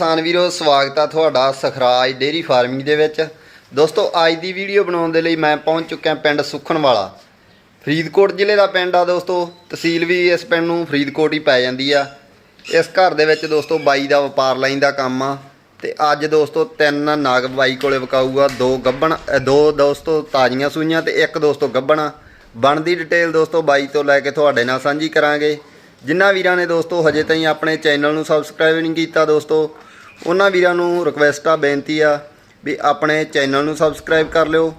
ਕਿਸਾਨ ਵੀਰੋ, ਸਵਾਗਤ ਆ ਤੁਹਾਡਾ ਸਖਰਾਜ ਡੇਰੀ ਫਾਰਮਿੰਗ ਦੇ ਵਿੱਚ। ਦੋਸਤੋ, ਅੱਜ ਦੀ ਵੀਡੀਓ ਬਣਾਉਣ ਦੇ ਲਈ ਮੈਂ ਪਹੁੰਚ ਚੁੱਕਿਆ ਪਿੰਡ ਸੁਖਣ ਵਾਲਾ ਫਰੀਦਕੋਟ ਜ਼ਿਲ੍ਹੇ ਦਾ ਪਿੰਡ ਆ ਦੋਸਤੋ। ਤਹਿਸੀਲ ਵੀ ਇਸ ਪਿੰਡ ਨੂੰ ਫਰੀਦਕੋਟ ਹੀ ਪੈ ਜਾਂਦੀ ਆ। ਇਸ ਘਰ ਦੇ ਵਿੱਚ ਦੋਸਤੋ, ਬਾਈ ਦਾ ਵਪਾਰ ਲਾਈਨ ਦਾ ਕੰਮ ਆ। ਤੇ ਅੱਜ ਦੋਸਤੋ, ਤਿੰਨ ਨਾਗ ਬਾਈ ਕੋਲੇ ਵਕਾਊਗਾ, ਦੋ ਗੱਬਣ ਦੋ ਦੋਸਤੋ ਤਾਜ਼ੀਆਂ ਸੂਈਆਂ ਤੇ ਇੱਕ ਦੋਸਤੋ ਗੱਬਣ। ਬਣਦੀ ਡਿਟੇਲ ਦੋਸਤੋ, ਬਾਈ ਤੋਂ ਲੈ ਕੇ ਤੁਹਾਡੇ ਨਾਲ ਸਾਂਝੀ ਕਰਾਂਗੇ। ਜਿਨ੍ਹਾਂ ਵੀਰਾਂ ਨੇ ਦੋਸਤੋ, ਹਜੇ ਤਾਈਂ ਆਪਣੇ ਚੈਨਲ ਨੂੰ ਸਬਸਕ੍ਰਾਈਬ ਨਹੀਂ ਕੀਤਾ ਦੋਸਤੋ ਉਹਨਾਂ ਵੀਰਾਂ ਨੂੰ ਰਿਕਵੈਸਟ ਆ ਬੇਨਤੀ ਆ ਵੀ ਆਪਣੇ ਚੈਨਲ ਨੂੰ ਸਬਸਕ੍ਰਾਈਬ ਕਰ ਲਿਓ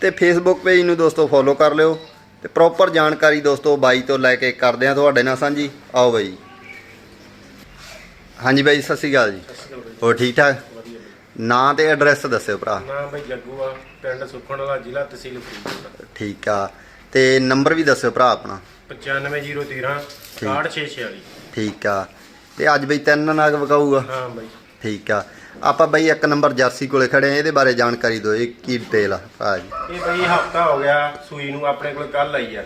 ਤੇ ਫੇਸਬੁੱਕ ਪੇਜ ਨੂੰ ਦੋਸਤੋ ਫੋਲੋ ਕਰ ਲਿਓ ਤੇ ਪ੍ਰੋਪਰ ਜਾਣਕਾਰੀ ਦੋਸਤੋ ਬਾਈ ਤੋਂ ਲੈ ਕੇ ਕਰਦੇ ਆ ਤੁਹਾਡੇ ਨਾਲ ਸਾਂਝੀ। ਆਓ ਬਾਈ। ਹਾਂਜੀ ਬਾਈ ਸਤਿ ਸ਼੍ਰੀ ਅਕਾਲ ਜੀ। ਹੋਰ ਠੀਕ ਠਾਕ? ਨਾਂ ਤੇ ਐਡਰੈਸ ਦੱਸਿਓ ਭਰਾ। ਨਾਮ ਬਈ ਜੱਗੂ ਆ ਪਿੰਡ ਸੁਖਣ ਵਾਲਾ ਜ਼ਿਲ੍ਹਾ ਤਹਿਸੀਲ ਫਰੀਦਕੋਟ ਠੀਕ ਆ। ਤੇ ਨੰਬਰ ਵੀ ਦੱਸਿਓ ਭਰਾ ਆਪਣਾ। 95013 6646 ਠੀਕ। ਆ। ਤੇ ਅੱਜ ਬਈ ਤਿੰਨ ਨਾਗ ਵਕਾਊਗਾ ਹਾਂ ਬਈ। ਠੀਕ ਆ। ਆਪਾਂ ਬਈ ਇੱਕ ਨੰਬਰ ਜਰਸੀ ਕੋਲੇ ਖੜੇ ਆ ਇਹਦੇ ਬਾਰੇ ਜਾਣਕਾਰੀ ਦਿਓ ਇਹ ਕੀ ਡਿਟੇਲ ਆ? ਭਰਾ ਜੀ। ਇਹ ਬਈ ਹਫਤਾ ਹੋ ਗਿਆ ਸੂਈ ਨੂੰ ਆਪਣੇ ਕੋਲ ਕੱਲ ਆਈ ਆ।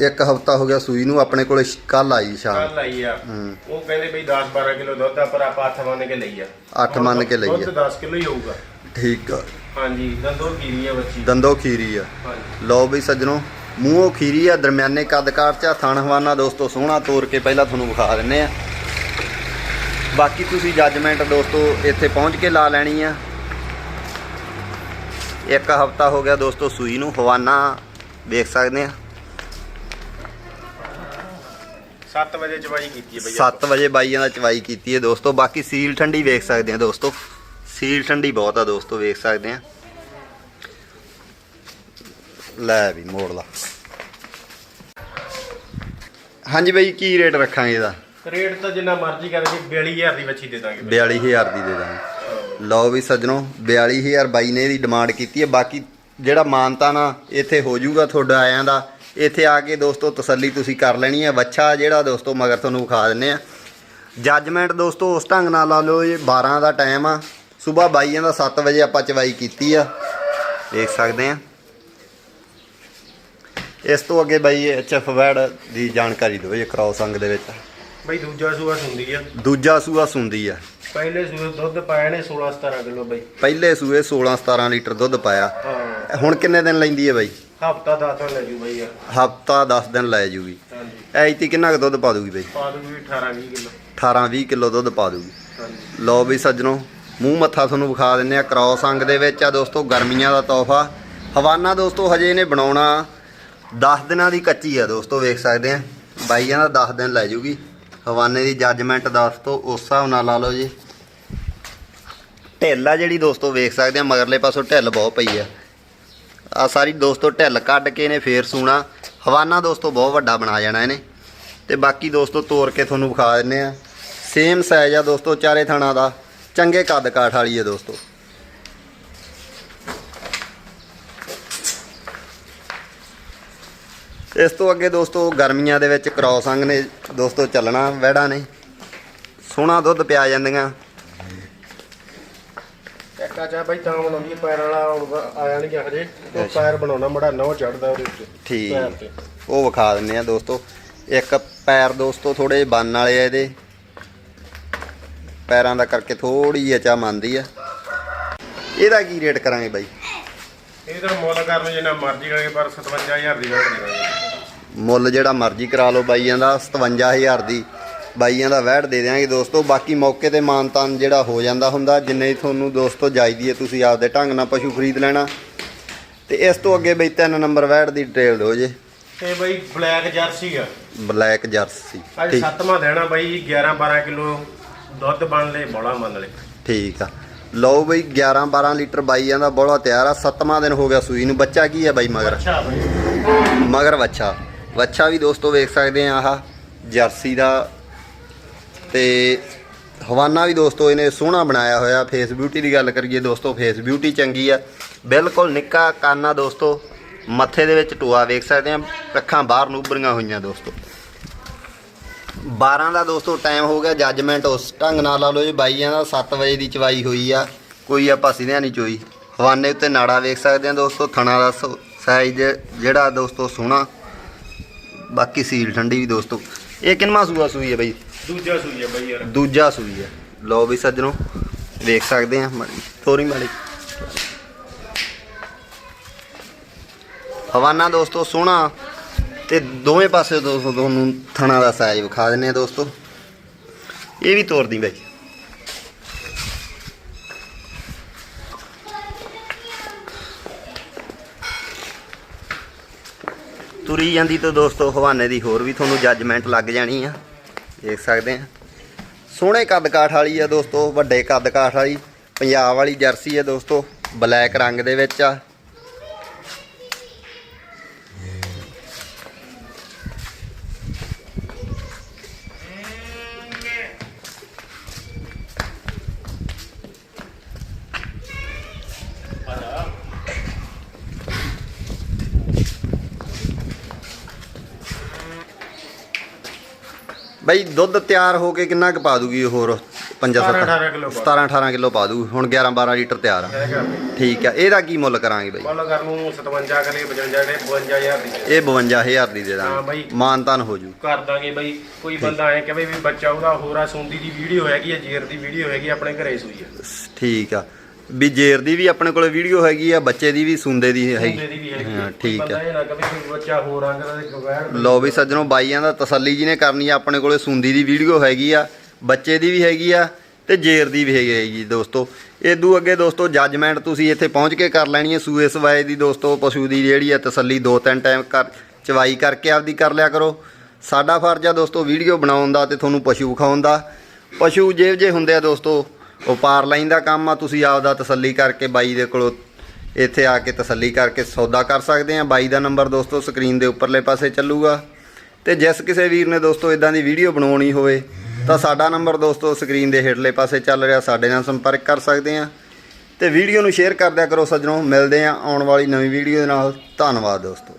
ਇੱਕ ਹਫਤਾ ਹੋ ਗਿਆ ਸੂਈ ਨੂੰ ਆਪਣੇ ਕੋਲੇ ਕੱਲ ਆਈ ਸ਼ਾਮ। ਕੱਲ ਆਈ ਆ। ਹੂੰ। ਉਹ ਕਹਿੰਦੇ ਬਈ 10 12 ਕਿਲੋ ਦੁੱਧ ਆ ਪਰ ਆਪਾਂ ਹੱਥ ਮੰਨ ਕੇ ਲਈ ਆ। ਅੱਠ ਮੰਨ ਕੇ ਲਈ ਆ। ਦੁੱਧ 10 ਕਿਲੋ ਹੀ ਹੋਊਗਾ। ਠੀਕ ਆ। ਹਾਂਜੀ ਦੰਦੋ ਕੀਰੀ ਆ ਬੱਚੀ। ਦੰਦੋ ਖੀਰੀ ਆ। ਹਾਂਜੀ। ਲਓ ਬਈ ਸੱਜਣੋ ਮੂੰਹੋਂ ਖੀਰੀ ਆ ਦਰਮਿਆਨੇ ਕੱਦ ਕਾਠ ਚ ਥਣ ਹਵਾਨਾ ਦੋਸਤੋ ਸੋਹਣਾ ਤੋੜ ਕੇ ਪਹਿਲਾਂ ਤੁਹਾਨੂੰ ਵਿਖਾ ਦਿੰਨੇ ਆ। ਬਾਕੀ ਤੁਸੀਂ ਜੱਜਮੈਂਟ ਦੋਸਤੋ ਇੱਥੇ ਪਹੁੰਚ ਕੇ ਲਾ ਲੈਣੀ ਆ। ਇੱਕ ਹਫਤਾ ਹੋ ਗਿਆ ਦੋਸਤੋ ਸੂਈ ਨੂੰ ਹਵਾਨਾ ਵੇਖ ਸਕਦੇ ਆ। 7 ਵਜੇ ਚਵਾਈ ਕੀਤੀ ਹੈ ਬਈ 7 ਵਜੇ ਬਾਈਆਂ ਦਾ ਚਵਾਈ ਕੀਤੀ ਹੈ ਦੋਸਤੋ ਬਾਕੀ ਸੀਲ ਠੰਡੀ ਵੇਖ ਸਕਦੇ ਆ ਦੋਸਤੋ। ਸੀਲ ਠੰਡੀ ਬਹੁਤ ਆ ਦੋਸਤੋ ਵੇਖ ਸਕਦੇ ਆ। ਲੈ ਵੀ ਮੋੜ ਲਾ। ਹਾਂਜੀ ਬਾਈ ਕੀ ਰੇਟ ਰੱਖਾਂਗੇ ਇਹਦਾ? ਰੇਟ ਤਾਂ ਜਿੰਨਾ ਮਰਜ਼ੀ ਕਰਕੇ 42000 ਦੀ ਵੱਛੀ ਦੇ ਦਾਂਗੇ ਬਈ। 42000 ਦੀ ਦੇ ਦਾਂਗੇ। ਲਓ ਵੀ ਸੱਜਣੋ 42000 ਬਾਈ ਨੇ ਇਹਦੀ ਡਿਮਾਂਡ ਕੀਤੀ ਹੈ। ਬਾਕੀ ਜਿਹੜਾ ਮਾਨਤਾ ਨਾ ਇੱਥੇ ਹੋ ਜਾਊਗਾ ਤੁਹਾਡਾ ਆਇਆਂ ਦਾ। ਇੱਥੇ ਆ ਕੇ ਦੋਸਤੋ, ਤਸੱਲੀ ਤੁਸੀਂ ਕਰ ਲੈਣੀ ਹੈ। ਵੱਛਾ ਜਿਹੜਾ ਦੋਸਤੋ, ਮਗਰ ਤੁਹਾਨੂੰ ਵਿਖਾ ਦਿੰਨੇ ਆ ਜੱਜਮੈਂਟ ਦੋਸਤੋ, ਉਸ ਢੰਗ ਨਾਲ ਲਾ ਲਓ ਇਹ 12 ਦਾ ਟਾਈਮ ਆ। ਸਵੇਰ ਬਾਈਆਂ ਦਾ 7 ਵਜੇ ਆਪਾਂ ਚਵਾਈ ਕੀਤੀ ਆ। ਦੇਖ ਸਕਦੇ ਆ ਇਸ ਤੋਂ ਅੱਗੇ ਬਾਈ ਐਚਐਫ ਵੈਡ ਦੀ ਜਾਣਕਾਰੀ ਦਿਓ ਜੇ ਕ੍ਰਾਸ ਅੰਗ ਦੇ ਵਿੱਚ। ਬਈ ਦੂਜਾ ਸੂਆ ਸੁੰਦੀ ਆ। ਦੂਜਾ ਸੂਆ ਸੁੰਦੀ ਆ। ਪਹਿਲੇ ਸੂਏ ਦੁੱਧ ਪਾਇਆ ਨੇ 16 17 ਕਿਲੋ ਬਈ। ਪਹਿਲੇ ਸੂਏ 16 17 ਲੀਟਰ ਦੁੱਧ ਪਾਇਆ। ਹਾਂ। ਹੁਣ ਕਿੰਨੇ ਦਿਨ ਲੈਂਦੀ ਹੈ ਬਾਈ? ਹਫਤਾ ਦਾ ਤਾਂ ਲੈ ਜੂ ਬਈ ਯਾਰ ਹਫਤਾ 10 ਦਿਨ ਲੈ ਜੂਗੀ। ਹਾਂਜੀ। ਐਤੀ ਕਿੰਨਾ ਕੁ ਦੁੱਧ ਪਾ ਦੂਗੀ ਬਾਈ? ਪਾ ਦੂਗੀ 18 20 ਕਿਲੋ। 18 20 ਕਿਲੋ ਦੁੱਧ ਪਾ ਦੂਗੀ। ਹਾਂਜੀ। ਲਓ ਵੀ ਸੱਜਣੋ ਮੂੰਹ ਮੱਥਾ ਤੁਹਾਨੂੰ ਵਿਖਾ ਦਿੰਨੇ ਆ। ਕ੍ਰਾਸ ਅੰਗ ਦੇ ਵਿੱਚ ਆ ਦੋਸਤੋ ਗਰਮੀਆਂ ਦਾ ਤੋਹਫਾ। ਹਵਾਨਾ ਦੋਸਤੋ ਹਜੇ ਇਹਨੇ ਬਣਾਉਣਾ 10 ਦਿਨਾਂ ਦੀ ਕੱਚੀ ਆ ਦੋਸਤੋ ਵੇਖ ਸਕਦੇ ਆ। ਬਾਈਆਂ ਦਾ 10 ਦਿਨ ਲੈ ਜੂਗੀ। ਹਵਾਨੇ ਦੀ ਜੱਜਮੈਂਟ ਦੱਸ ਦੋਸਤੋ ਉਸ ਹਿਸਾਬ ਨਾਲ ਲਾ ਲਓ ਜੀ। ਢਿੱਲ ਆ ਜਿਹੜੀ ਦੋਸਤੋ, ਵੇਖ ਸਕਦੇ ਆ, ਮਗਰਲੇ ਪਾਸੋਂ ਢਿੱਲ ਬਹੁਤ ਪਈ ਆ। ਆ ਸਾਰੀ ਦੋਸਤੋ, ਢਿੱਲ ਕੱਢ ਕੇ ਇਹਨੇ ਫੇਰ ਸੂਣਾ। ਹਵਾਨਾ ਦੋਸਤੋ, ਬਹੁਤ ਵੱਡਾ ਬਣਾ ਜਾਣਾ ਇਹਨੇ। ਤੇ ਬਾਕੀ ਦੋਸਤੋ ਤੋੜ ਕੇ ਤੁਹਾਨੂੰ ਵਿਖਾ ਦਿੰਨੇ ਆ। ਸੇਮ ਸਾਈਜ਼ ਆ ਦੋਸਤੋ, ਚਾਰੇ ਥਾਣਾ ਦਾ। ਚੰਗੇ ਕੱਦ ਕਾਠ ਵਾਲੀ ਹੈ ਦੋਸਤੋ। ਇਸ ਤੋਂ ਅੱਗੇ ਦੋਸਤੋ ਗਰਮੀਆਂ ਦੇ ਵਿੱਚ ਕ੍ਰਾਸ ਅੰਗ ਨੇ ਦੋਸਤੋ ਚੱਲਣਾ ਵੈੜਾਂ ਨੇ। ਸੋਹਣਾ ਦੁੱਧ ਪਿਆ ਜਾਂਦੀਆਂ। ਟੱਕਾ ਚਾ ਬਈ ਤਾਂ ਬਣਾਉਂਦੀ ਹੈ, ਪੈਰ ਵਾਲਾ ਆਇਆ ਨਹੀਂ ਹਜੇ। ਉਹ ਪੈਰ ਬਣਾਉਣਾ ਮੜਾ ਨੌ ਚੜਦਾ ਉਹਦੇ ਉੱਤੇ ਠੀਕ। ਉਹ ਵਿਖਾ ਦਿੰਨੇ ਆ ਦੋਸਤੋ। ਇੱਕ ਪੈਰ ਦੋਸਤੋ ਥੋੜੇ ਬੰਨ ਵਾਲੇ ਆ ਇਹਦੇ। ਪੈਰਾਂ ਦਾ ਕਰਕੇ ਥੋੜੀ ਜਿਹੀ ਅਚਾ ਮੰਨਦੀ ਆ। ਇਹਦਾ ਕੀ ਰੇਟ ਕਰਾਂਗੇ ਬਾਈ? ਇਹਦਾ ਮੁੱਲ ਕਰਨ ਜਿੰਨਾ ਮਰਜ਼ੀ ਕਰਾਂਗੇ ਪਰ 57000 ਦੀ ਰੇਟ ਦੇ ਦਾਂਗੇ ਮੁੱਲ ਜਿਹੜਾ ਮਰਜ਼ੀ ਕਰਾ ਲਓ ਬਾਈਆਂ ਦਾ 57000 ਦੀ ਬਾਈਆਂ ਦਾ ਵਹਿੜ ਦੇ ਦਿਆਂਗੇ ਦੋਸਤੋ। ਬਾਕੀ ਮੌਕੇ ਤੇ ਮਾਨਤਾਨ ਜਿਹੜਾ ਹੋ ਜਾਂਦਾ ਹੁੰਦਾ ਜਿੰਨੇ ਤੁਹਾਨੂੰ ਦੋਸਤੋ ਜਾਈਦੀ ਹੈ ਤੁਸੀਂ ਆਪਦੇ ਢੰਗ ਨਾਲ ਪਸ਼ੂ ਖਰੀਦ ਲੈਣਾ। ਤੇ ਇਸ ਤੋਂ ਅੱਗੇ ਬਈ ਤਿੰਨ ਨੰਬਰ ਵਹਿੜ ਦੀ ਡਿਟੇਲ ਦਿਓ ਜੇ। ਤੇ ਬਈ ਬਲੈਕ ਜਰਸੀ ਆ। ਬਲੈਕ ਜਰਸੀ ਅੱਜ ਠੀਕ। ਸੱਤਵਾਂ ਦੇਣਾ ਬਈ 11 12 ਕਿਲੋ ਦੁੱਧ ਬਣ ਲੈ ਬੋਲਾ ਮੰਨ ਲੈ ਠੀਕ ਆ। ਲਓ ਬਈ 11 12 ਲੀਟਰ ਬਾਈਆਂ ਦਾ ਬੋਲਾ ਤਿਆਰ ਆ। ਸੱਤਵਾਂ ਦਿਨ ਹੋ ਗਿਆ ਸੂਈ ਨੂੰ ਬੱਚਾ ਕੀ ਹੈ ਬਾਈ ਮਗਰ? ਅੱਛਾ ਬਈ। ਮਗਰ ਵੱਛਾ ਵੱਛਾ ਵੀ ਦੋਸਤੋ ਵੇਖ ਸਕਦੇ ਆ ਆਹ ਜਰਸੀ ਦਾ ਤੇ ਹਵਾਨਾ ਵੀ ਦੋਸਤੋ ਇਹਨੇ ਸੋਹਣਾ ਬਣਾਇਆ ਹੋਇਆ ਫੇਸ ਬਿਊਟੀ ਦੀ ਗੱਲ ਕਰੀਏ ਦੋਸਤੋ ਫੇਸ ਬਿਊਟੀ ਚੰਗੀ ਆ। ਬਿਲਕੁਲ ਨਿੱਕਾ ਕਾਨਾ ਦੋਸਤੋ, ਮੱਥੇ ਦੇ ਵਿੱਚ ਟੋਆ ਵੇਖ ਸਕਦੇ ਆ, ਅੱਖਾਂ ਬਾਹਰ ਨੂੰ ਉੱਭਰੀਆਂ ਹੋਈਆਂ ਦੋਸਤੋ। 12 ਦਾ ਦੋਸਤੋ ਟਾਈਮ ਹੋ ਗਿਆ ਜੱਜਮੈਂਟ ਉਸ ਢੰਗ ਨਾਲ ਲਾ ਲਓ ਜੀ, ਬਾਈਆਂ ਦਾ 7 ਵਜੇ ਦੀ ਚਵਾਈ ਹੋਈ ਆ, ਕੋਈ ਆਪਾਂ ਸਿਧਿਆਂ ਨਹੀਂ ਚੋਈ। ਹਵਾਨੇ ਉੱਤੇ ਨਾੜਾ ਵੇਖ ਸਕਦੇ ਆ ਦੋਸਤੋ, ਥਣਾ ਦਾ ਸਾਈਜ਼ ਜਿਹੜਾ ਦੋਸਤੋ ਸੋਹਣਾ। ਬਾਕੀ ਸੀਲ ਠੰਡੀ ਵੀ ਦੋਸਤੋ। ਇਹ ਕਿੰਨਵਾਂ ਸੂਆ ਸੂਈ ਹੈ ਬਈ? ਦੂਜਾ ਸੂਈ ਆ ਬਈ ਯਾਰ। ਦੂਜਾ ਸੂਈ ਹੈ। ਲਓ ਵੀ ਸੱਜਣੋ ਵੇਖ ਸਕਦੇ ਆ ਮਾੜੀ ਥੋੜੀ ਮਾੜੀ। ਹਵਾਨਾ ਦੋਸਤੋ ਸੋਹਣਾ। ਤੇ ਦੋਵੇਂ ਪਾਸੇ ਦੋਸਤੋ ਤੁਹਾਨੂੰ ਥਣਾ ਦਾ ਸਾਈਜ਼ ਵਿਖਾ ਦਿੰਨੇ ਆ ਦੋਸਤੋ। ਇਹ ਵੀ ਤੋਰਦੀ ਬਾਈ। ਤੁਰੀ ਜਾਂਦੀ ਤਾਂ ਦੋਸਤੋ, ਹਵਾਨੇ ਦੀ ਹੋਰ ਵੀ ਤੁਹਾਨੂੰ ਜੱਜਮੈਂਟ ਲੱਗ ਜਾਣੀ ਆ। ਦੇਖ ਸਕਦੇ ਆ। ਸੋਹਣੇ ਕੱਦ ਕਾਠ ਵਾਲੀ ਆ ਦੋਸਤੋ, ਵੱਡੇ ਕੱਦ ਕਾਠ ਵਾਲੀ, ਪੰਜਾਬ ਵਾਲੀ ਜਰਸੀ ਆ ਦੋਸਤੋ, ਬਲੈਕ ਰੰਗ ਦੇ ਵਿੱਚ ਆ। ਬਈ ਦੁੱਧ ਤਿਆਰ ਹੋ ਕੇ ਕਿੰਨਾ ਕੁ ਪਾ ਦੂਗੀ ਹੋਰ 5 17 7 18 ਕਿਲੋ 17 18 ਕਿਲੋ ਪਾ ਦੂ ਹੁਣ 11 12 ਲੀਟਰ ਤਿਆਰ ਆ। ਠੀਕ ਆ ਇਹਦਾ ਕੀ ਮੁੱਲ ਕਰਾਂਗੇ ਬਈ? ਮੁੱਲ ਕਰ ਨੂੰ 57 ਕਰੇ 55 ਦੇ 52000 ਦੀ ਇਹ 52000 ਦੀ ਦੇ ਦਾਂਗੇ। ਬਈ। ਮਾਨਤਾਨ ਹੋ ਜੂ। ਕਰ ਦਾਂਗੇ ਬਈ। ਕੋਈ ਬੰਦਾ ਐ ਕਹੇ ਵੀ ਬੱਚਾ ਉਹਦਾ ਹੋਰ ਆ ਸੁੰਦੀ ਦੀ ਵੀਡੀਓ ਹੈਗੀ ਆ ਜੇਰ ਦੀ ਵੀਡੀਓ ਹੈਗੀ ਆਪਣੇ ਘਰੇ ਸੂਈ ਆ। ਠੀਕ ਆ। ਵੀ ਜੇਰ ਦੀ ਵੀ ਆਪਣੇ ਕੋਲੇ ਵੀਡੀਓ ਹੈਗੀ ਆ ਬੱਚੇ ਦੀ ਵੀ ਸੁੰਦੇ ਦੀ ਹੈਗੀ। ਹਾਂ। ਠੀਕ ਆ। ਇਹ ਨਾ ਬੱਚਾ ਹੋਰ ਰੰਗ ਦਾ ਤੇ ਗਵੈਰ ਲੋ ਵੀ ਸੱਜਣੋ ਬਾਈਆਂ ਦਾ ਤਸੱਲੀ ਜਿਹਨੇ ਕਰਨੀ ਆ ਆਪਣੇ ਕੋਲੇ ਸੁੰਦੀ ਦੀ ਵੀਡੀਓ ਹੈਗੀ ਆ ਬੱਚੇ ਦੀ ਵੀ ਹੈਗੀ ਆ ਤੇ ਜੇਰ ਦੀ ਵੀ ਹੈਗੀ ਜੀ ਦੋਸਤੋ। ਇਦੋਂ ਅੱਗੇ ਦੋਸਤੋ ਜੱਜਮੈਂਟ ਤੁਸੀਂ ਇੱਥੇ ਪਹੁੰਚ ਕੇ ਕਰ ਲੈਣੀ ਹੈ ਸੂਏ ਸਵਾਏ ਦੀ ਦੋਸਤੋ ਪਸ਼ੂ ਦੀ ਜਿਹੜੀ ਆ ਤਸੱਲੀ ਦੋ ਤਿੰਨ ਟਾਈਮ ਕਰ ਚਵਾਈ ਕਰਕੇ ਆਪਦੀ ਕਰ ਲਿਆ ਕਰੋ। ਸਾਡਾ ਫਰਜ਼ ਆ ਦੋਸਤੋ ਵੀਡੀਓ ਬਣਾਉਣ ਦਾ ਤੇ ਤੁਹਾਨੂੰ ਪਸ਼ੂ ਵਿਖਾਉਣ ਦਾ। ਪਸ਼ੂ ਜਿਹੋ ਜਿਹੇ ਹੁੰਦੇ ਆ ਦੋਸਤੋ ਉਹ ਪਾਰ ਲਾਈਨ ਦਾ ਕੰਮ ਆ, ਤੁਸੀਂ ਆਪਦਾ ਤਸੱਲੀ ਕਰਕੇ ਬਾਈ ਦੇ ਕੋਲੋਂ ਇੱਥੇ ਆ ਕੇ ਤਸੱਲੀ ਕਰਕੇ ਸੌਦਾ ਕਰ ਸਕਦੇ ਆ। ਬਾਈ ਦਾ ਨੰਬਰ ਦੋਸਤੋ ਸਕਰੀਨ ਦੇ ਉੱਪਰਲੇ ਪਾਸੇ ਚੱਲੂਗਾ। ਤੇ ਜਿਸ ਕਿਸੇ ਵੀਰ ਨੇ ਦੋਸਤੋ ਇਦਾਂ ਦੀ ਵੀਡੀਓ ਬਣਾਉਣੀ ਹੋਵੇ, ਤਾਂ ਸਾਡਾ ਨੰਬਰ ਦੋਸਤੋ ਸਕਰੀਨ ਦੇ ਹੇਠਲੇ ਪਾਸੇ ਚੱਲ ਰਿਹਾ। ਸਾਡੇ ਨਾਲ ਸੰਪਰਕ ਕਰ ਸਕਦੇ ਆ। ਤੇ ਵੀਡੀਓ ਨੂੰ ਸ਼ੇਅਰ ਕਰਦਿਆ ਕਰੋ ਸੱਜਣੋ। ਮਿਲਦੇ ਆ ਆਉਣ ਵਾਲੀ ਨਵੀਂ ਵੀਡੀਓ ਦੇ ਨਾਲ। ਧੰਨਵਾਦ ਦੋਸਤੋ।